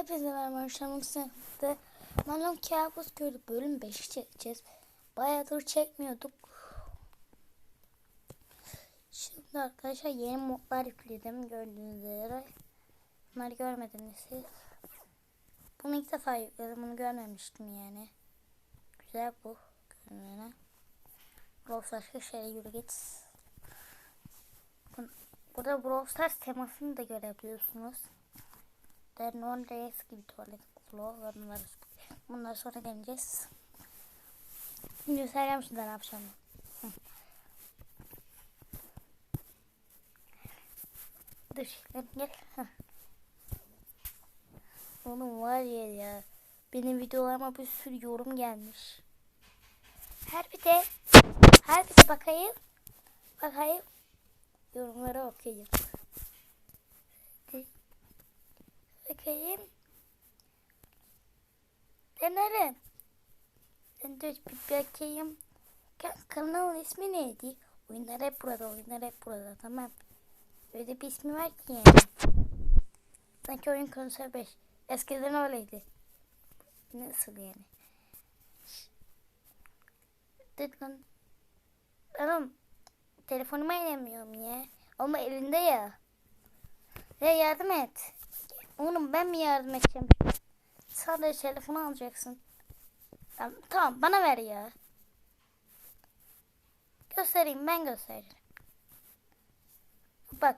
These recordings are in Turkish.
Hepinize merhaba arkadaşlar. Sınıfta Malum Kabus Köyü bölüm 5'i çekeceğiz. Bayağıdır çekmiyorduk. Şimdi arkadaşlar yeni modlar yükledim gördüğünüz üzere. Bunları görmediniz siz. Bunu ilk defa yükledim. Bunu görmemiştim yani. Güzel bu. Görünene. Brawl Stars'a şöyle yürü git. Burada Brawl Stars temasını da görebiliyorsunuz. Der non reis gibi tuvalet bunlar, bunlar sonra deneyeceğiz. Şimdi ne yapacağım. Hı. Dur gel gel. Oğlum var ya ya. Benim videolarıma bir sürü yorum gelmiş. Her bir de her bir de bakayım. Bakayım. Yorumlara okuyayım. Bakayım. Denerim. De bir bakayım. Ka- Kanalın ismi neydi? Oyunlar hep burada, oyunlar hep burada. Tamam. Öyle bir ismi var ki yani. Sanki oyun konusu 5. Eskiden öyleydi. Nasıl yani? Dıt lan. Oğlum. Telefonuma inemiyorum ya. Ama elinde ya. Ya yardım et. Oğlum ben mi yardım edeceğim? Sadece telefonu alacaksın. Tamam, tamam bana ver ya. Göstereyim ben göstereceğim. Bak.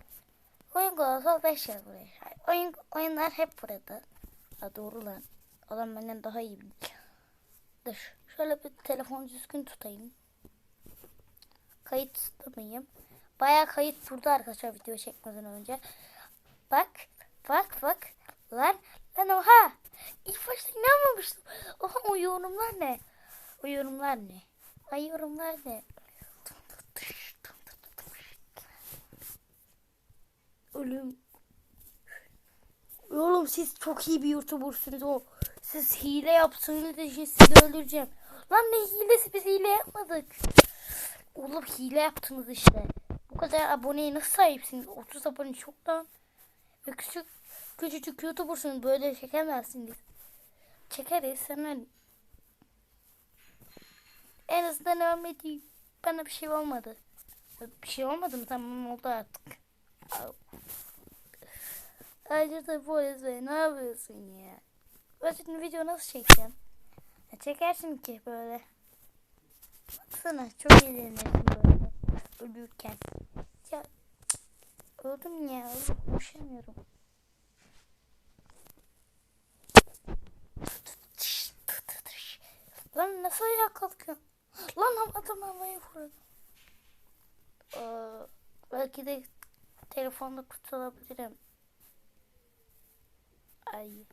Oyun konusu 5 yıl buraya. Oyun, oyunlar hep burada. Ha doğru lan. Adam benden daha iyi bilir. Dur. Şöyle bir telefonu düzgün tutayım. Kayıt tutamayayım. Bayağı kayıt durdu arkadaşlar video çekmeden önce. Bak. Bak bak. Lan. Lan oha. İlk başta inanmamıştım. Oha o yorumlar ne? O yorumlar ne? Ay yorumlar ne? Ölüm. Oğlum siz çok iyi bir youtubersunuz o. Siz hile yaptığınız için sizi öldüreceğim. Lan ne hilesi biz hile yapmadık. Oğlum hile yaptınız işte. Bu kadar aboneye nasıl sahipsiniz? 30 abone çok lan. Küçük küçücük youtubersunuz böyle çekemezsiniz. Çekeriz sana. En azından ölmedi. Bana bir şey olmadı. Bir şey olmadı mı? Tamam oldu artık. Ayrıca da polis bey ne yapıyorsun ya? Şimdi video nasıl çekeceğim? Ya çekersin ki böyle. Baksana çok eğlenirsin böyle. Ölürken. Ya öldüm ya. Konuşamıyorum. Lan nasıl ayağa kalkıyorsun? Lan adam havaya vurdu. Ee, belki de telefonda kurtulabilirim. Ay.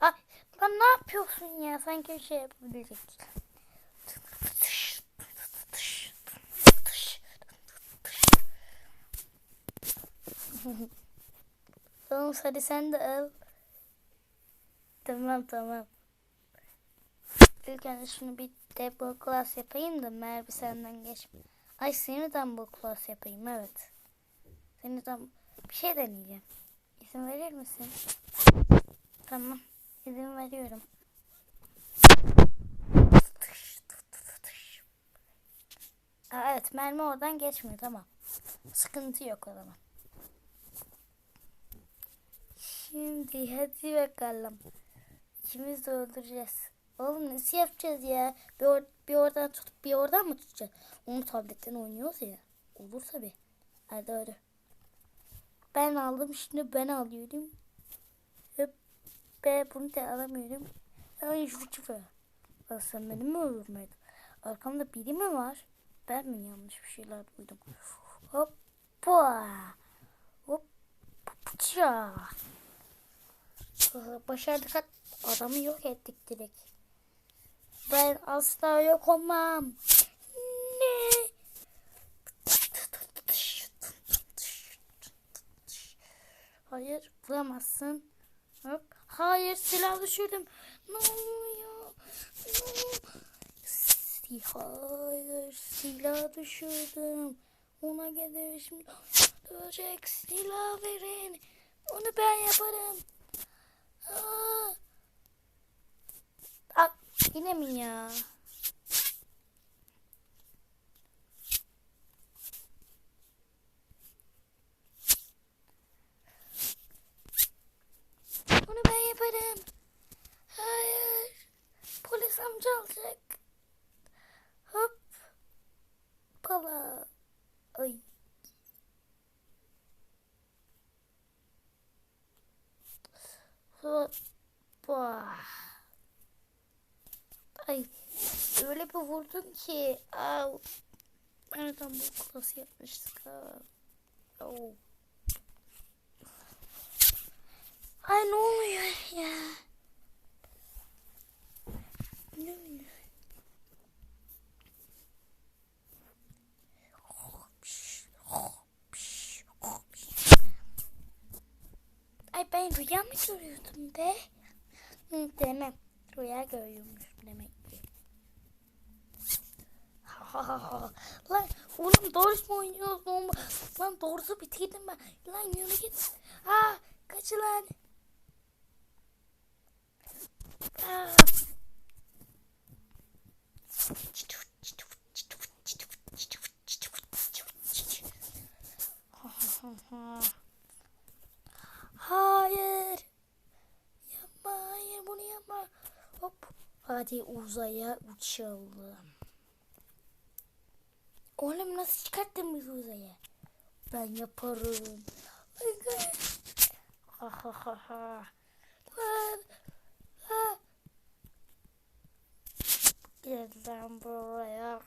Ay, lan ne yapıyorsun ya? Sanki şey yapabilecek. Tamam hadi sen de al. Tamam tamam. İlk önce şunu bir double class yapayım da Merve senden geçme. Ay seni double class yapayım evet. Seni de bir şey deneyeceğim. İzin verir misin? Tamam. İzin veriyorum. Aa, evet mermi oradan geçmiyor tamam. Sıkıntı yok o zaman. Şimdi hadi bakalım. İkimiz de öldüreceğiz. Oğlum nasıl yapacağız ya? Bir, or bir oradan tutup bir oradan mı tutacağız? Onu tabletten oynuyoruz ya. Olur tabi. Hadi hadi. Ben aldım şimdi ben alıyorum. Hep be bunu da alamıyorum. Ay şu çıfı. Sen beni mi öldürmedin? Arkamda biri mi var? Ben mi yanlış bir şeyler duydum? Hoppa. Hoppa. Başardık. Adamı yok ettik direkt. Ben asla yok olmam. Ne? Hayır vuramazsın. Hop. Hayır silah düşürdüm. Ne oluyor? Ne? Hayır silah düşürdüm. Ona gelir şimdi. Dövecek silah verin. Onu ben yaparım. Aa. Yine mi ya? Bunu ben yaparım. Hayır. Polis amca alacak. Hop. Pala. Ay. Hoppa. Ay. Bir vurdun ki. Au. Nereden bu klası yapmıştık ha? Oh. Ay ne oluyor ya? Ne oluyor? Ay ben rüya mı görüyordum be? Hı, demem. Rüya görüyormuşum demek. Lan oğlum doğrusu mu oynuyoruz? Lan doğrusu bitirdim ben. Lan yürü git. Ha kaç lan. Aa. Hayır. Yapma hayır bunu yapma. Hop. Hadi uzaya uçalım. Oğlum nasıl çıkarttın bizi uzaya? Ben yaparım. Ha ha ha ha. Gel lan buraya.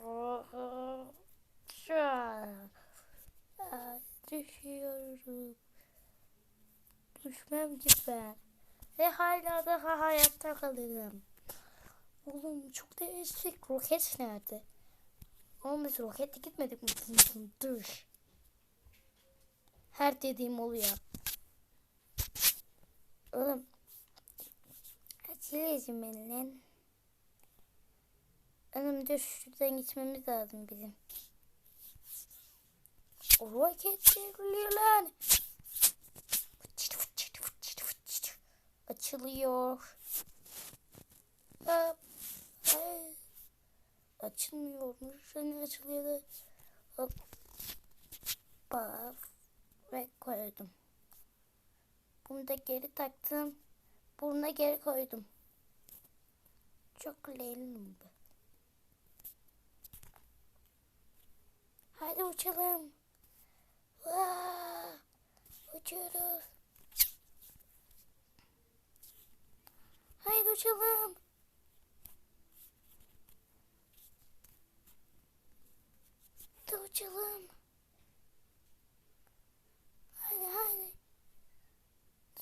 Düşüyorum. Düşmem ki ben. Ve hala daha hayatta kalırım. Oğlum çok değişik. Roket nerede? Oğlum biz roketle gitmedik mi? Düş. Her dediğim oluyor. Oğlum. Açılıyorsun beni lan. Oğlum dur şuradan gitmemiz lazım bizim. O roket çevriliyor lan. Açılıyor. Ay. Açılmıyormuş. Hani açılıyordu. Hop. Baf. Ve koydum. Bunu da geri taktım. Bunu da geri koydum. Çok leğenim bu. Hadi uçalım. Vaa! Uçuyoruz. Haydi uçalım. Hadi uçalım. Haydi haydi.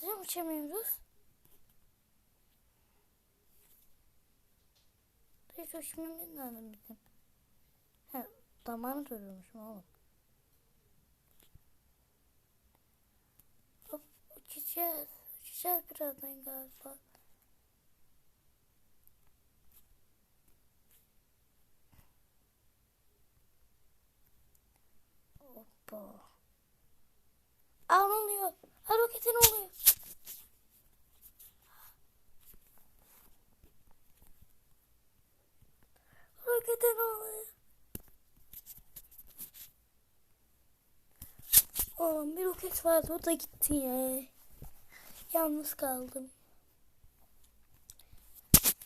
Neden uçamıyoruz? Hiç uçmamız lazım bizim. Ha, damarı duruyormuşum oğlum. Hop, uçacağız. Uçacağız birazdan galiba. Hoppa. Aa ne oluyor? Aa rokete ne oluyor? Rokete ne oluyor? Oğlum bir roket vardı o da gitti ya. Yalnız kaldım.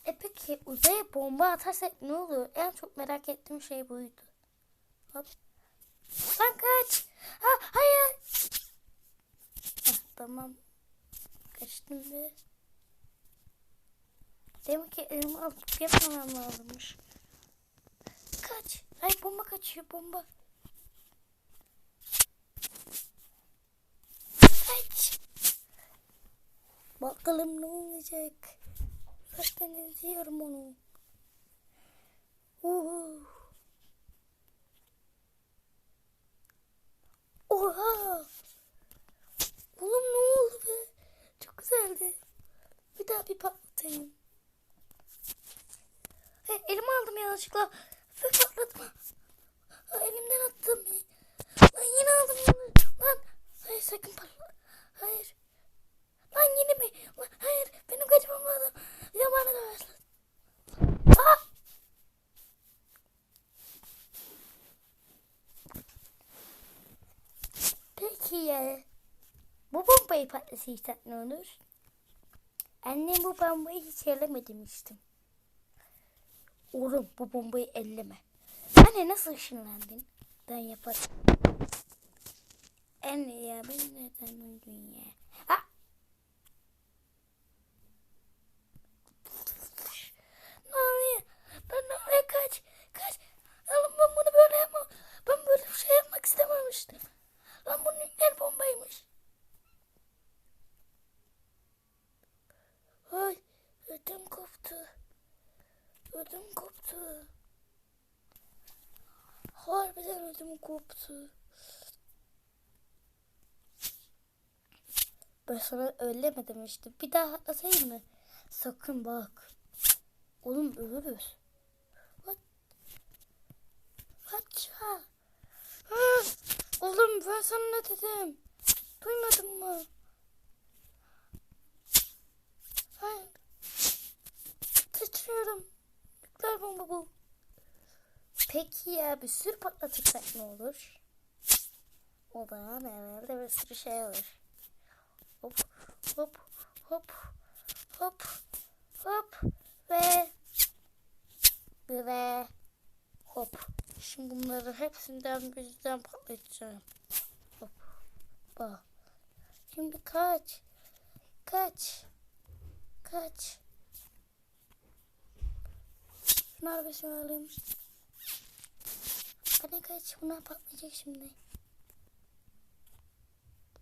E peki uzaya bomba atarsak ne olur? En çok merak ettiğim şey buydu. Hop. Lan kaç. Ha, hayır. Heh, tamam. Kaçtım be. Demek ki elimi alıp yapmamam lazımmış. Kaç. Ay bomba kaçıyor bomba. Kaç. Bakalım ne olacak. Zaten izliyorum onu. atayım. Hey, elimi aldım yanlışlıkla. Ve patlatma. Ha, elimden attım. Lan yine aldım yanı. Lan. Hayır sakın patlat. Hayır. Lan yine mi? Lan, hayır. Benim kaçmam lazım. Zamanı da başladı. Ah! Peki ya. Bu bombayı patlasıysak ne olur? Annem bu bombayı hiç elleme demiştim. Oğlum bu bombayı elleme. Anne nasıl ışınlandın? Ben yaparım. Anne ya ben nereden uyudun ya? Ah! Ne oluyor? Ben ne oluyor? Kaç. Kaç. Oğlum ben bunu böyle yapmam. Ben böyle bir şey yapmak istememiştim. Lan bu nükleer bombaymış. Ay ödüm koptu. Ödüm koptu. Harbiden ödüm koptu. Ben sana öyle mi demiştim? Bir daha atlatayım mı? Sakın bak. Oğlum ölürüz. What? What? Ha, Oğlum ben sana ne dedim? Duymadın mı? Hayır. Nükleer bomba bu. Peki ya bir sürü patlatırsak ne olur? O da herhalde bir sürü şey olur. Hop hop hop hop hop ve ve hop. Şimdi bunları hepsinden birden patlatacağım. Hop. Bak. Şimdi kaç. Kaç. Kaç. Bir şöyle alayım. Hadi kaç. Bunlar patlayacak şimdi.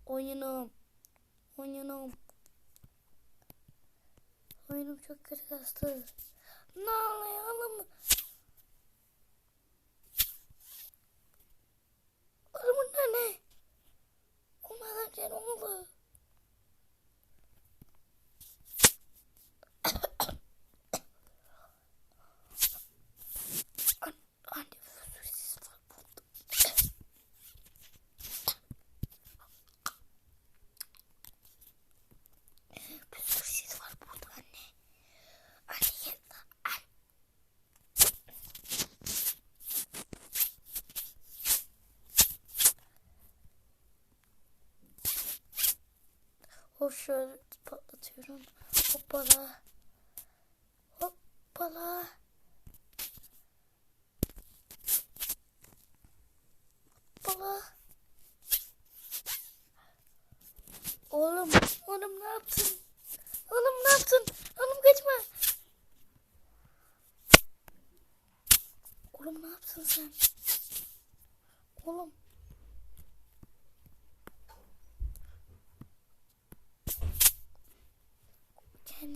Oyunum. Oyunum. Oyunum çok kötü kastı. Ne oluyor oğlum? Bunlar ne? Onlardan ne oldu? An anne süresiz var burada. Bir sürü ses var burada anne. Anne gel. Anne. Hop şöyle patlatıyorum. Hoppala. Hoppala. Hoppala. Oğlum, oğlum ne yaptın? Oğlum ne yaptın? Oğlum kaçma. Oğlum ne yaptın sen? Oğlum.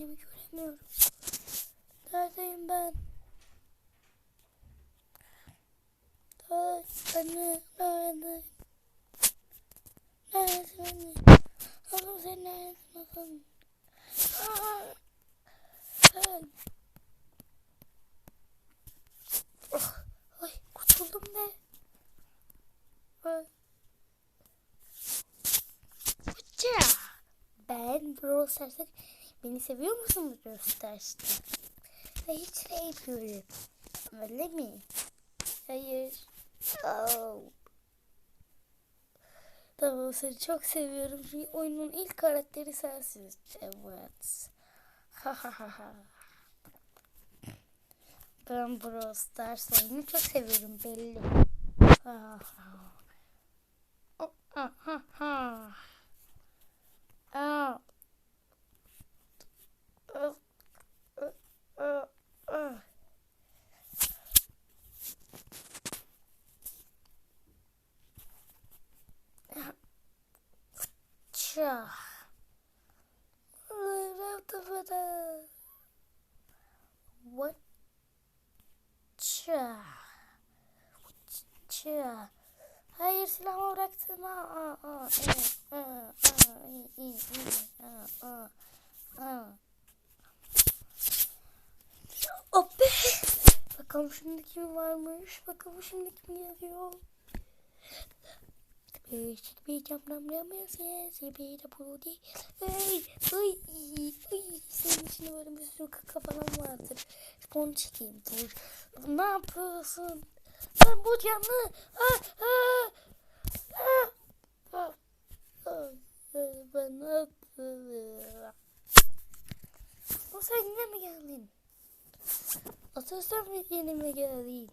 Kendimi göremiyorum. Neredeyim ben? Ay, anne, nerede? Neredesin anne? Oğlum sen neredesin? Aa, ben. Oh, ay kurtuldum be. Ay. Ben Brawl Stars'ta beni seviyor musun Stars'ta? Ve hiç şey yapıyorum. Öyle mi? Hayır. Oh. Tamam seni çok seviyorum. Çünkü oyunun ilk karakteri sensin. Evet. Ha. Ben Brawl Stars oyunu çok seviyorum belli. Ha ha. Oh. Aa. Oh, oh, oh, oh. Cha. What? Cha. Cha. Hayır silahımı bıraktım. Aa, aa, aa, aa, aa, aa, aa, aa. Be. Bakalım şimdi kim varmış. Bakalım şimdi kim yazıyor. Şimdi yapmamlamayasın. Sebebi de bu değil. Ay, ay, ay. Senin içinde böyle bir sürü kaka falan vardır. Onu çekeyim dur. Ne yapıyorsun? Lan bu canlı. Ah, ah. Ah. Ah. Ah. Ben ne yapıyorum? O sen yine mi geldin? Atasın mı yine mi geldin?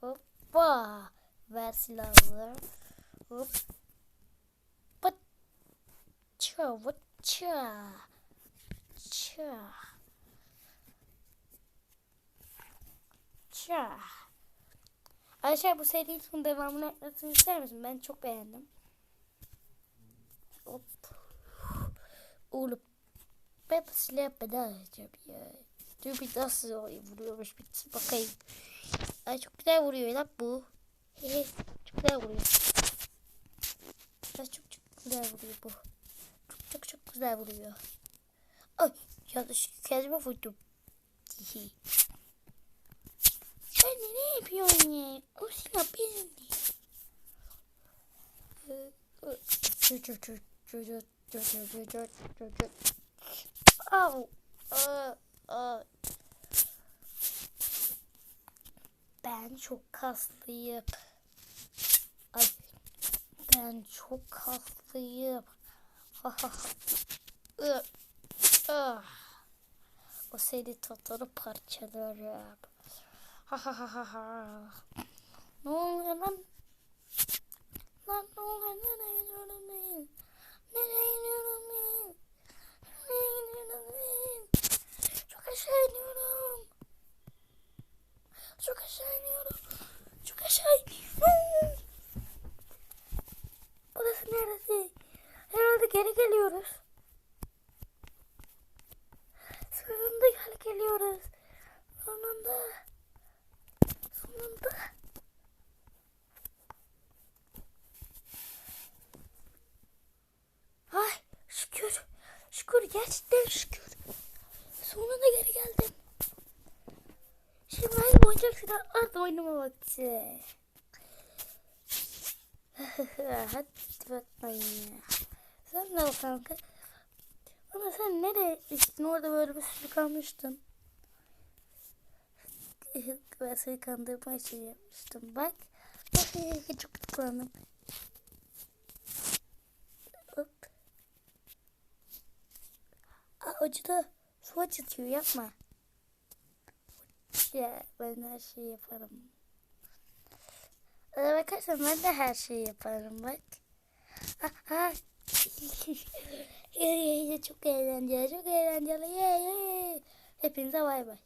Hoppa. Ver silahları. Hop. Ça, ça. Ça. Ça. Ayşe bu serinin devamını etmesini ister misin? Ben çok beğendim. Hop. Oğlum. Ben silahı ben alacağım ya. Dur bir nasıl vuruyormuş bir bakayım. Ay çok güzel vuruyor lan bu. Çok güzel vuruyor. Ay çok çok güzel vuruyor bu. Çok çok çok güzel vuruyor. Ay yanlış kendime vurdum. Sen ne yapıyorsun ya? O silah benim değil. Au. Ben çok kaslıyım. Ay. Ben çok kaslıyım. O seni tutarı parçalarım. Ne oluyor lan? Lan ne oluyor? Nereye gidiyorum ben? Nereye gidiyorum ben? Nereye gidiyorum ben? Çok aşağı iniyorum. Çok aşağı iniyorum. Çok aşağı iniyorum. Burası neresi? Herhalde geri geliyoruz. Sonunda geri geliyoruz. Sonunda. Sonunda. Ay şükür. Şükür gerçekten şükür. Sonunda geri geldim. Şimdi ben oyuncak silahlarla oynama vakti. Hadi ya. Sen ne o kanka? Ama sen nereye gittin? Orada böyle bir sürü kalmıştın. ben seni kandırma için yapmıştım. Bak. Bak çok tıklandım. Hop. Aa, acıdı. Su acıtıyor yapma. Ya ben her şeyi yaparım. Bakarsan ben de her şeyi yaparım bak. Çok eğlenceli, çok eğlenceli. Hepinize bay bay.